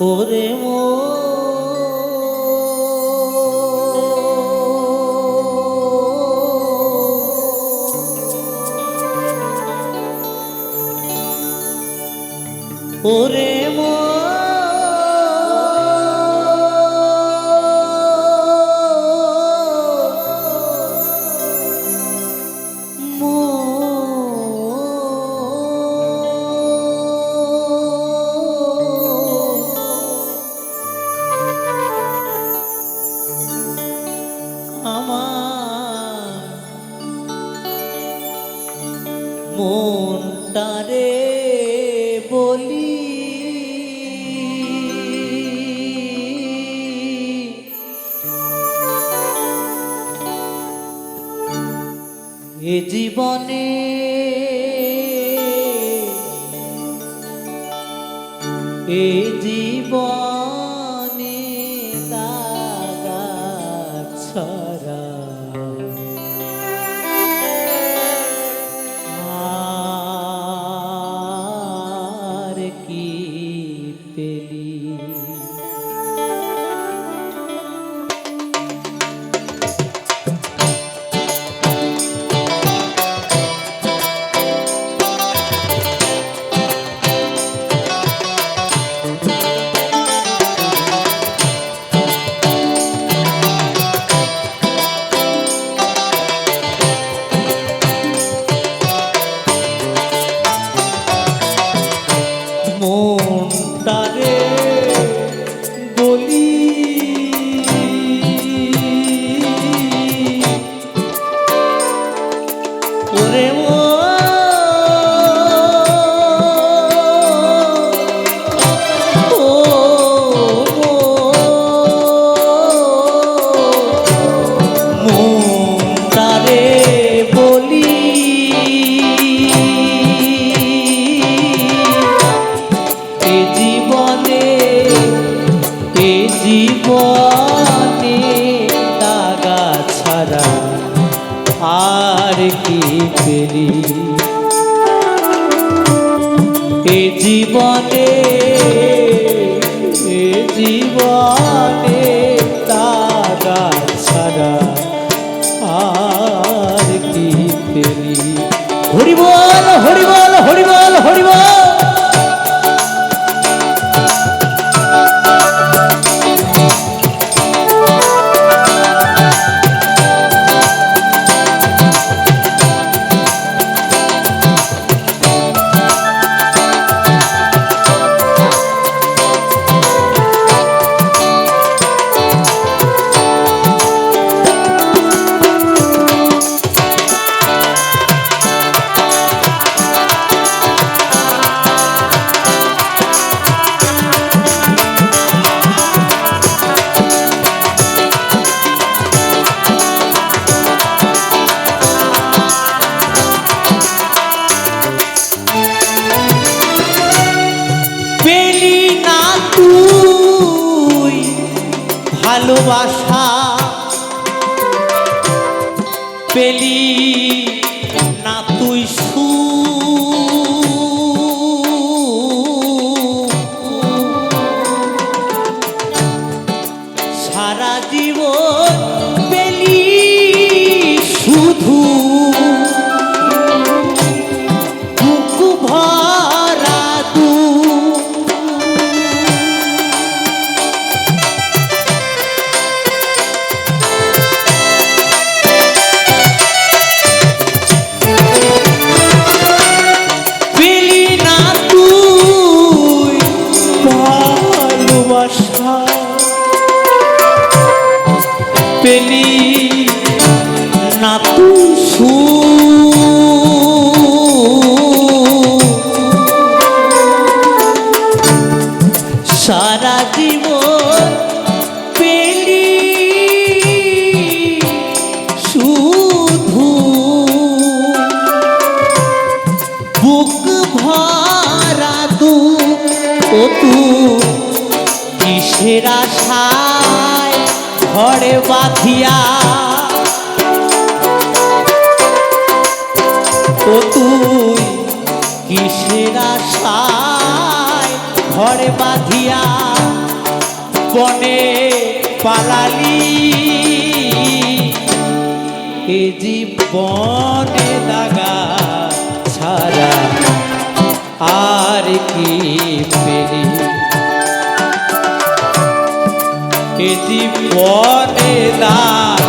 ওরে মো। ওরে more. কি ফেরি এ জীবনে এ জীবন ভালোবাসা পেলি সারা জীবন পেলি। শুধু বুক ভরা তু ও তু কিসের আশায় ঘরে বাঁধিয়া বনে পালালি। এ জীবনে দাগা ছাড়া আর কি পেরি এ জীবনে দাগা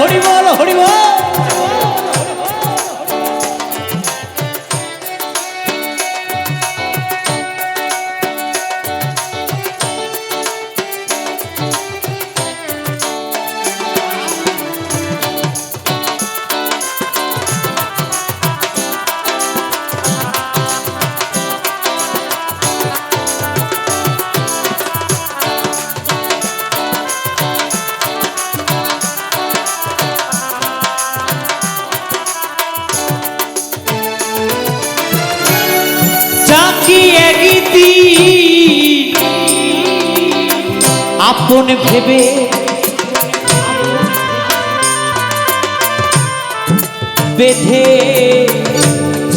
হরি বল হরি বল হরি বল চাকিয়ে আপন ভেবে। বেঁধে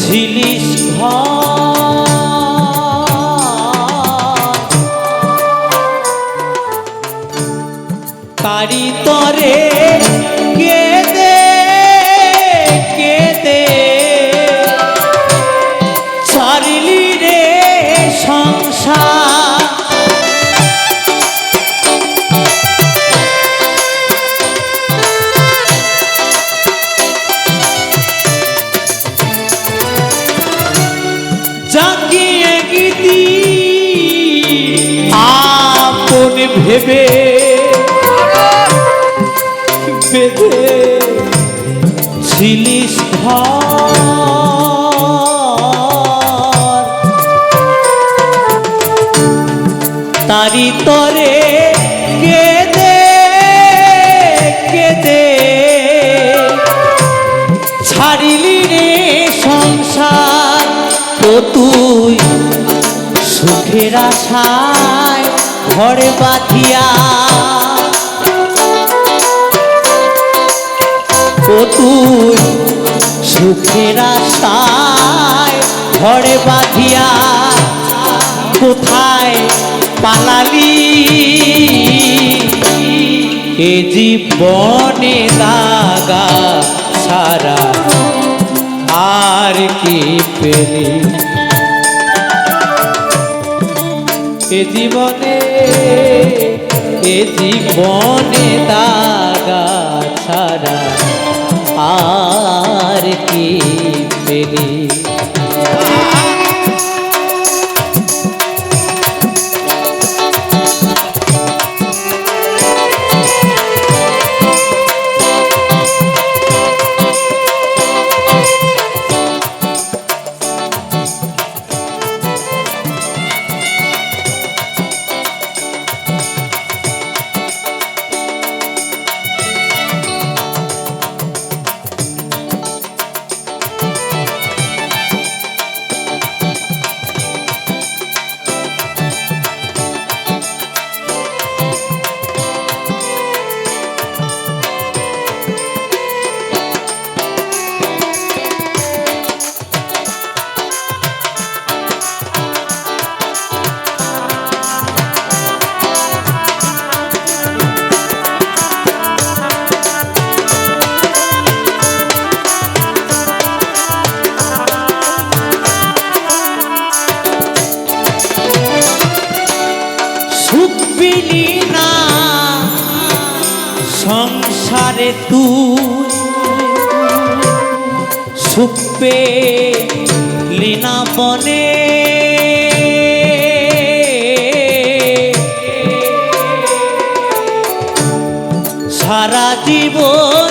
ঝিলিস তারি তরে বেঁধে ছিলিস তারি তরে ছাড়িলি রে সংসার তুই সুখের আশায় ঘরে বাঁধিয়া ও তুই? সুখের আশায় ঘরে বাঁধিয়া কোথায় পালালি? এ জীবনে দাগা সারা আর কি পেলি? এ জীবনে এ জীবনে দাগা ছাড়া আর কি পেলি তুই সুখ পেলি না বনে। সারা জীবন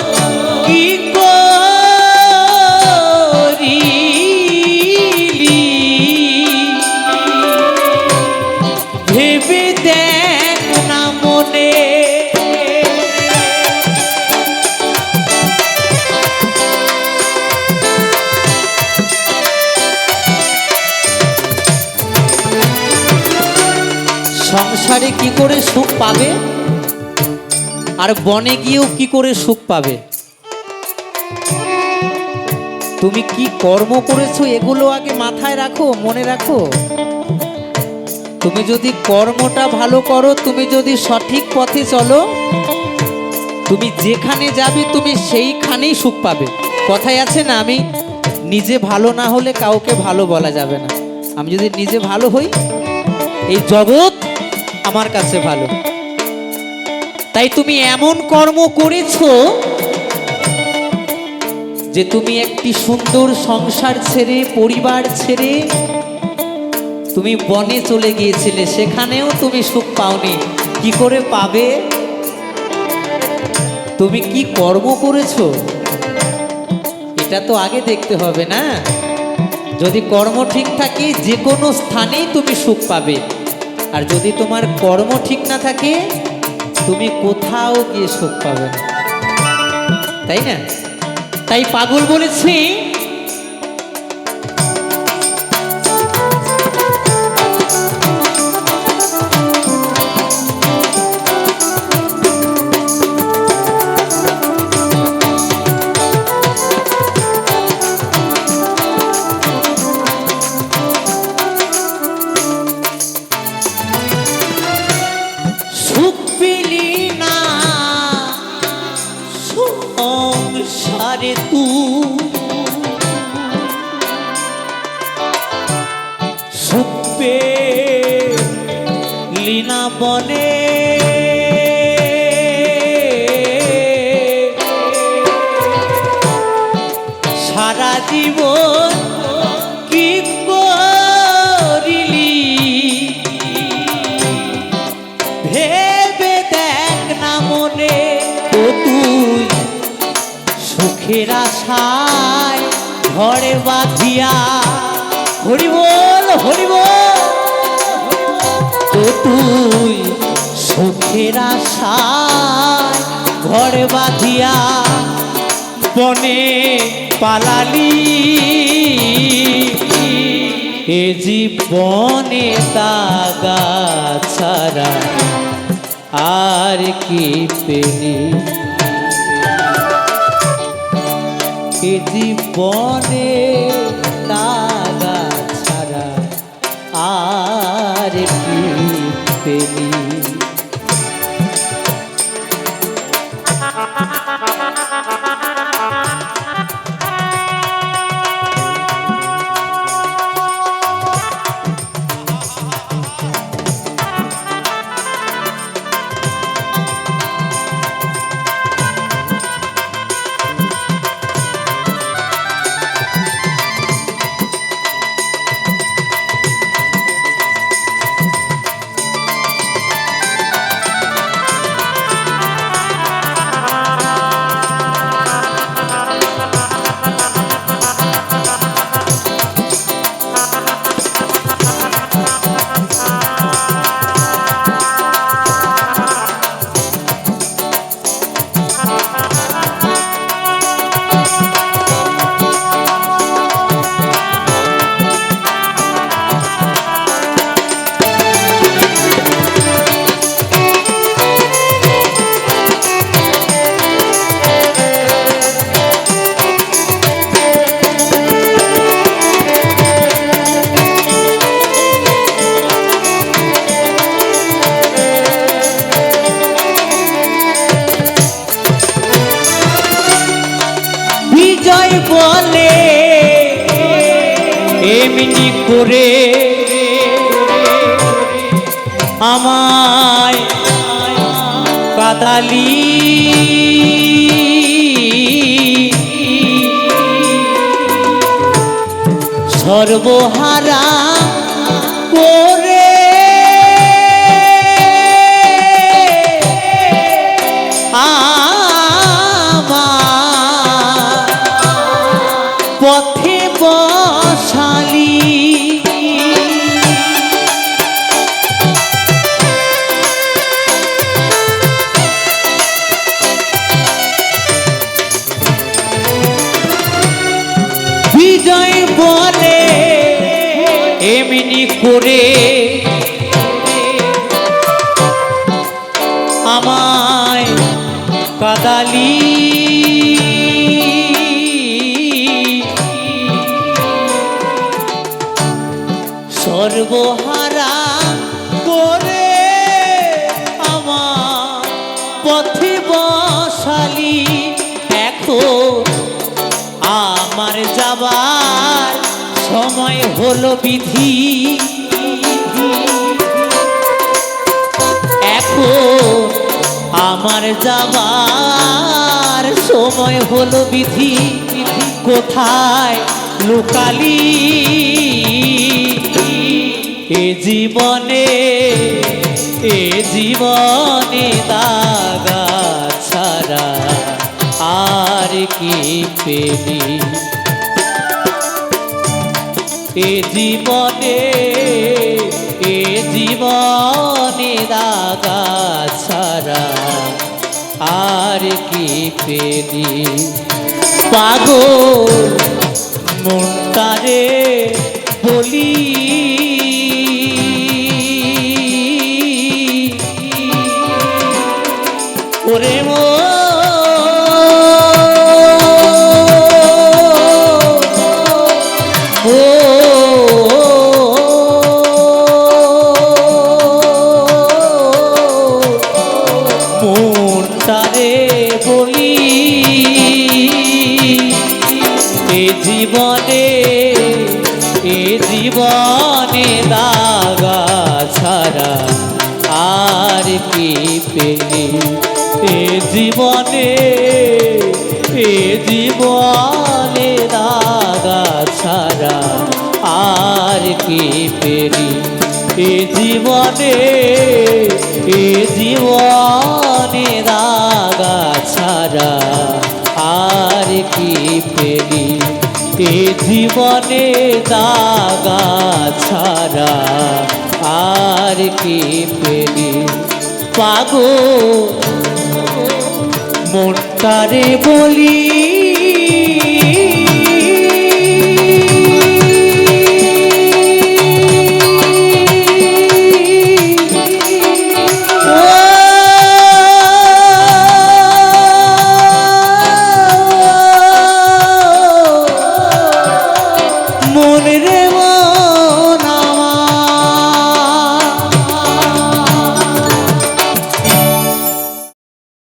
সংসারে কি করে সুখ পাবে? আর বনে গিয়েও কি করে সুখ পাবে? তুমি কি কর্ম করেছ? এগুলো আগে মাথায় রাখো, মনে রাখো। তুমি যদি কর্মটা ভালো করো, তুমি যদি সঠিক পথে চলো, তুমি যেখানে যাবে, তুমি সেইখানেই সুখ পাবে। কথায় আছে না, আমি নিজে ভালো না হলে কাউকে ভালো বলা যাবে না। আমি যদি নিজে ভালো হই, এই জগৎ আমার কাছে ভালো। তাই তুমি এমন কর্ম করেছ যে তুমি একটি সুন্দর সংসার ছেড়ে, পরিবার ছেড়ে তুমি বনে চলে গিয়েছিলে। সেখানেও তুমি সুখ পাওনি। কি করে পাবে? তুমি কি কর্ম করেছ? এটা তো আগে দেখতে হবে না। যদি কর্ম ঠিক থাকে, যে কোনো স্থানেই তুমি সুখ পাবে। আর যদি তোমার কর্ম ঠিক না থাকে, তুমি কোথাও গিয়ে সুখ পাবে না। তাই না? তাই পাগল বলেছি সংসারে তু। সুপে লীনা না বাঁধিয়া হরি বল হরি বল। তো সুখের আশায় ঘরে বাঁধিয়া বনে পালালি। এ জীবনে তাগা ছাড়া আর কি পেলি? এ জীবনে তাগা ছাড়া আর কি পেলি? এমনি করে। আমায় কাদালি। সর্বহারা করে কাদালি সর্বহারা করে আমার পথে বসালি। এখন আমার যাবার সময় হলো বিধি। আমার যাবার সময় হলো বিধি কোথায় লুকালি? এ জীবনে এ জীবনে দাগা ছাড়া আর কি পেলি? এ জীবনে এ জীবনে দাগা কি পেলি পাগল মনটারে বলি। ওরে মো এ জীবনে দাগা ছাড়া আর কি পেলি? এ জীবনে এ জীবনে দাগা ছাড়া আর কি পেলি? এ জীবনে এ জীবনে দাগা ছাড়া আর কি পেলি? এ জীবনে দাগা ছাড়া আর কি পেলি? পাগো মনটারে বলি।